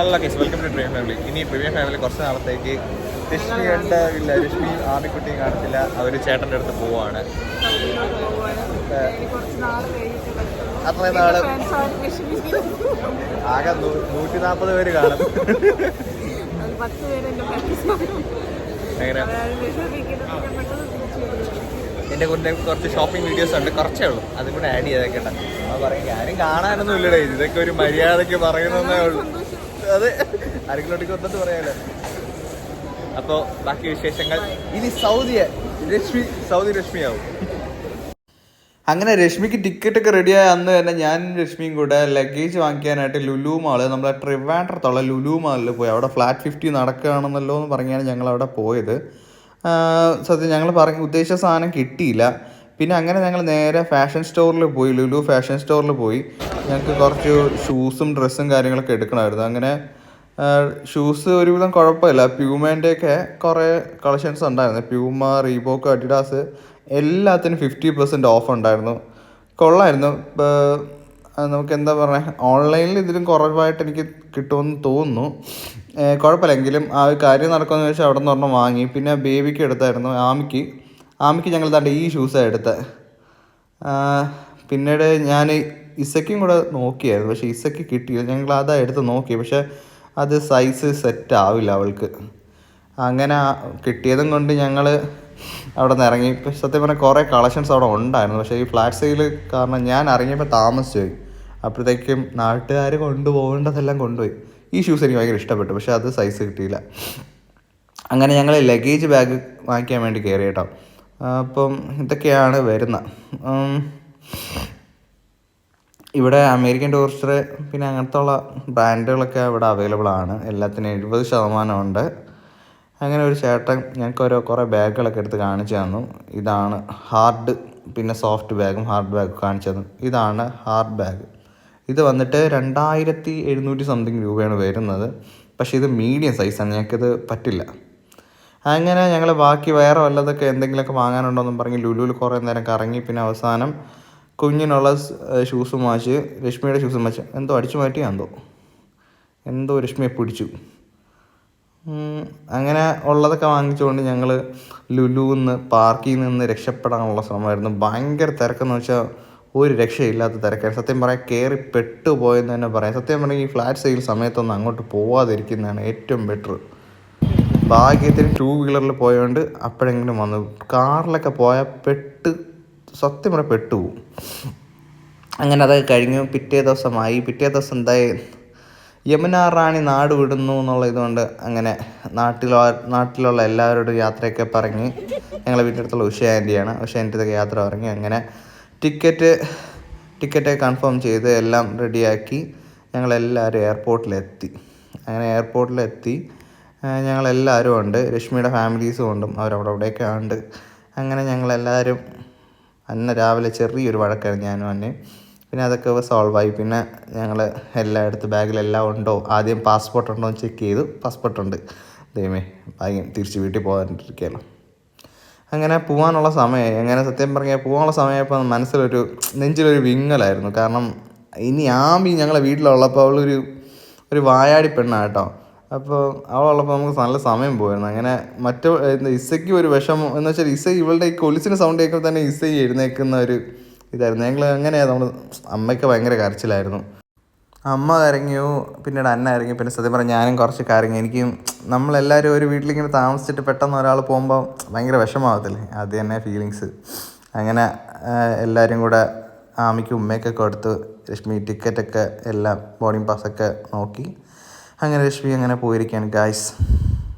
Hello guys welcome to dream family ഇനി പ്രിയ family കുറച്ച് നാളത്തേക്ക് രശ്മി ഉണ്ടാവില്ല രശ്മി ആമിക്കുട്ടിയും കാണത്തില്ല. അവർ ചേട്ടന്റെ അടുത്ത് പോവാണ്. അത്രയും നാൾ ആകെ നൂറ്റി നാൽപ്പത് പേര് കാണും. എന്റെ കൂടെ കുറച്ച് ഷോപ്പിംഗ് വീഡിയോസ് ഉണ്ട്. കുറച്ചേ ഉള്ളൂ. അതും കൂടെ ആഡ് ചെയ്തേക്കട്ടെ ആ പറയും ആരും കാണാനൊന്നും ഇല്ലടേ. ഇതൊക്കെ ഒരു മര്യാദയ്ക്ക് പറയുന്നതേ ഉള്ളൂ. അതെ. ആരെങ്കിലോട്ടേക്ക് വന്നിട്ട് പറയാലോ. അപ്പോ ബാക്കി വിശേഷങ്ങൾ. ഇനി സൗദിയെ. രശ്മി സൗദി രശ്മിയാവും അങ്ങനെ രശ്മിക്ക് ടിക്കറ്റ് ഒക്കെ റെഡിയായ അന്ന് തന്നെ ഞാൻ രശ്മിയും കൂടെ ലഗേജ് വാങ്ങിക്കാനായിട്ട് ലുലു മാൾ നമ്മളെ ട്രിവാൻഡ്രത്തുള്ള ലുലു മാളിൽ പോയി. അവിടെ ഫ്ലാറ്റ് ഫിഫ്റ്റി നടക്കുകയാണെന്നല്ലോ എന്ന് പറഞ്ഞാണ് ഞങ്ങൾ അവിടെ പോയത് സത്യം ഞങ്ങൾ പറഞ്ഞ ഉദ്ദേശിച്ച സാധനം കിട്ടിയില്ല. പിന്നെ അങ്ങനെ ഞങ്ങൾ നേരെ ഫാഷൻ സ്റ്റോറിൽ പോയി ലുലു ഫാഷൻ സ്റ്റോറിൽ പോയി. ഞങ്ങൾക്ക് കുറച്ച് ഷൂസും ഡ്രസ്സും കാര്യങ്ങളൊക്കെ എടുക്കണമായിരുന്നു. അങ്ങനെ ഷൂസ് ഒരുവിധം കുഴപ്പമില്ല. പ്യൂമേന്റെയൊക്കെ കുറേ കളക്ഷൻസ് ഉണ്ടായിരുന്നു. പ്യൂമ റീബോക്ക് അഡിഡാസ് എല്ലാത്തിനും ഫിഫ്റ്റി പെർസെന്റ് ഓഫ് ഉണ്ടായിരുന്നു. കൊള്ളായിരുന്നു. നമുക്ക് എന്താ പറയുക ഓൺലൈനിൽ ഇതിലും കുറവായിട്ട് എനിക്ക് കിട്ടുമെന്ന് തോന്നുന്നു. കുഴപ്പമില്ല. കുഴപ്പമില്ലെങ്കിലും ആ കാര്യം നടക്കുമെന്ന് വെച്ചാൽ അവിടെ നിന്ന് ഒരെണ്ണം വാങ്ങി. പിന്നെ ബേബിക്ക് എടുത്തായിരുന്നു ആമിക്ക്. ആമിക്ക് ഞങ്ങൾ തന്റെ ഈ ഷൂസാണ് എടുത്തത് പിന്നീട് ഞാൻ ഇസയ്ക്കും കൂടെ നോക്കിയായിരുന്നു പക്ഷേ ഇസയ്ക്ക് കിട്ടിയില്ല. ഞങ്ങൾ അതാ എടുത്ത് നോക്കി പക്ഷേ അത് സൈസ് സെറ്റ് ആവില്ല അവൾക്ക്. അങ്ങനെ കിട്ടിയതും കൊണ്ട് ഞങ്ങൾ അവിടെ നിന്ന് ഇറങ്ങി. സത്യം പറഞ്ഞാൽ കുറേ കളക്ഷൻസ് അവിടെ ഉണ്ടായിരുന്നു പക്ഷേ ഈ ഫ്ലാറ്റ് സെയിൽ കാരണം ഞാൻ ഇറങ്ങിയപ്പോൾ താമസിച്ചുപോയി. അപ്പോഴത്തേക്കും നാട്ടുകാർ കൊണ്ടുപോകേണ്ടതെല്ലാം കൊണ്ടുപോയി. ഈ ഷൂസ് എനിക്ക് ഭയങ്കര ഇഷ്ടപ്പെട്ടു പക്ഷേ അത് സൈസ് കിട്ടിയില്ല. അങ്ങനെ ഞങ്ങൾ ലഗേജ് ബാഗ് വാങ്ങിക്കാൻ വേണ്ടി കയറി കേട്ടോ. അപ്പം ഇതൊക്കെയാണ് വരുന്ന. ഇവിടെ അമേരിക്കൻ ടൂറിസ്റ്റർ പിന്നെ അങ്ങനത്തെ ഉള്ള ബ്രാൻഡുകളൊക്കെ ഇവിടെ അവൈലബിൾ ആണ്. എല്ലാത്തിനും എഴുപത് ശതമാനം ഉണ്ട്. അങ്ങനെ ഒരു ചേട്ടൻ ഞങ്ങൾക്ക് ഓരോ കുറേ ബാഗുകളൊക്കെ എടുത്ത് കാണിച്ചു തന്നു. ഇതാണ് ഹാർഡ് പിന്നെ സോഫ്റ്റ് ബാഗും ഹാർഡ് ബാഗും കാണിച്ചു തന്നു. ഇതാണ് ഹാർഡ് ബാഗ്. ഇത് വന്നിട്ട് രണ്ടായിരത്തി എഴുന്നൂറ്റി സംതിങ് രൂപയാണ് വരുന്നത്. പക്ഷേ ഇത് മീഡിയം സൈസാണ്. ഞങ്ങൾക്കിത് പറ്റില്ല. അങ്ങനെ ഞങ്ങൾ ബാക്കി വേറെ വല്ലതൊക്കെ എന്തെങ്കിലുമൊക്കെ വാങ്ങാനുണ്ടോയെന്നും പറഞ്ഞ് ലുലുവിൽ കുറേ നേരം കറങ്ങി. പിന്നെ അവസാനം കുഞ്ഞിനുള്ള ഷൂസ് വാങ്ങിച്ച് രശ്മിയുടെ ഷൂസ് വാങ്ങിച്ച്. എന്തോ അടിച്ചു മാറ്റിയാന്തോ എന്തോ? രശ്മിയെ പിടിച്ചു. അങ്ങനെ ഉള്ളതൊക്കെ വാങ്ങിച്ചുകൊണ്ട് ഞങ്ങൾ ലുലുന്ന് പാർക്കിൽ നിന്ന് രക്ഷപ്പെടാനുള്ള ശ്രമമായിരുന്നു. ഭയങ്കര തിരക്കെന്ന് വെച്ചാൽ ഒരു രക്ഷയില്ലാത്ത തിരക്കാണ് സത്യം പറയാൻ കയറി പെട്ടുപോയെന്ന് തന്നെ പറയാം. സത്യം പറഞ്ഞാൽ ഈ ഫ്ലാറ്റ് സെയിൽ സമയത്തൊന്നും അങ്ങോട്ട് പോവാതിരിക്കുന്നതാണ് ഏറ്റവും ബെറ്റർ ഭാഗ്യത്തിന് ടൂ വീലറിൽ പോയതുകൊണ്ട് അപ്പോഴെങ്കിലും വന്നു. കാറിലൊക്കെ പോയാൽ പെട്ട് സത്യം പറഞ്ഞാൽ പെട്ടുപോകും അങ്ങനെ അതൊക്കെ കഴിഞ്ഞു. പിറ്റേ ദിവസമായി. പിറ്റേ ദിവസം എന്തായി? യമുന റാണി നാട് വിടുന്നു എന്നുള്ള ഇതുകൊണ്ട് അങ്ങനെ നാട്ടിലോ നാട്ടിലുള്ള എല്ലാവരോടും യാത്രയൊക്കെ പറഞ്ഞ് ഞങ്ങളെ വീട്ടിലടുത്തുള്ള ഉഷ ആന്റിയാണ്. ഉഷ ആന്റിയൊക്കെ യാത്ര പറഞ്ഞ് അങ്ങനെ ടിക്കറ്റ് ടിക്കറ്റ് കൺഫേം ചെയ്ത് എല്ലാം റെഡിയാക്കി ഞങ്ങളെല്ലാവരും എയർപോർട്ടിലെത്തി. അങ്ങനെ എയർപോർട്ടിലെത്തി. ഞങ്ങളെല്ലാവരും ഉണ്ട്. രശ്മിയുടെ ഫാമിലീസും ഉണ്ട്. അവരവിടെ അവിടെയൊക്കെ ഉണ്ട്. അങ്ങനെ ഞങ്ങളെല്ലാവരും അന്ന് രാവിലെ ചെറിയൊരു വഴക്കായിരുന്നു ഞാനും അന്നെ. പിന്നെ അതൊക്കെ സോൾവായി പിന്നെ ഞങ്ങൾ എല്ലായിടത്ത് ബാഗിലെല്ലാം ഉണ്ടോ? ആദ്യം പാസ്പോർട്ട് ഉണ്ടോ എന്ന് ചെക്ക് ചെയ്തു. പാസ്പോർട്ട് ഉണ്ട്. ദൈവമേ ഭാഗ്യം തിരിച്ച് വീട്ടിൽ പോകാനിരിക്കുകയല്ലോ. അങ്ങനെ പോകാനുള്ള സമയമായി അങ്ങനെ സത്യം പറഞ്ഞാൽ പോകാനുള്ള സമയമായപ്പോൾ മനസ്സിലൊരു നെഞ്ചിലൊരു വിങ്ങലായിരുന്നു. കാരണം ഇനി ആമി ഞങ്ങളെ വീട്ടിലുള്ളപ്പോൾ അവളൊരു ഒരു വായാടി പെണ്ണാണ് അപ്പോൾ അവളുള്ളപ്പോൾ നമുക്ക് നല്ല സമയം പോയിരുന്നു. അങ്ങനെ മറ്റു ഇസയ്ക്ക് ഒരു വിഷമം. എന്ന് വെച്ചാൽ ഇസ ഇവളുടെ ഈ കൊലിസിന് സൗണ്ട് കേൾക്കുമ്പോൾ തന്നെ ഇസ എഴുന്നേൽക്കുന്ന ഒരു ഇതായിരുന്നു. ഞങ്ങൾ അങ്ങനെയാണ് നമ്മൾ അമ്മയ്ക്ക് ഭയങ്കര കരച്ചിലായിരുന്നു. അമ്മ കരങ്ങിയോ പിന്നീട് അന്ന ഇറങ്ങി പിന്നെ സത്യം പറഞ്ഞാൽ ഞാനും കുറച്ച് കരങ്ങി എനിക്കും നമ്മളെല്ലാവരും ഒരു വീട്ടിലിങ്ങനെ താമസിച്ചിട്ട് പെട്ടെന്ന് ഒരാൾ പോകുമ്പോൾ ഭയങ്കര വിഷമാവത്തില്ലേ അത് തന്നെ ഫീലിങ്സ് അങ്ങനെ എല്ലാവരും കൂടെ ആമിക്ക് ഉമ്മയൊക്കെ കൊടുത്ത് രശ്മി ടിക്കറ്റൊക്കെ എല്ലാം ബോർഡിംഗ് പാസ്സൊക്കെ നോക്കി. അങ്ങനെ രശ്മി അങ്ങനെ പോയിരിക്കുകയാണ് ഗായ്സ്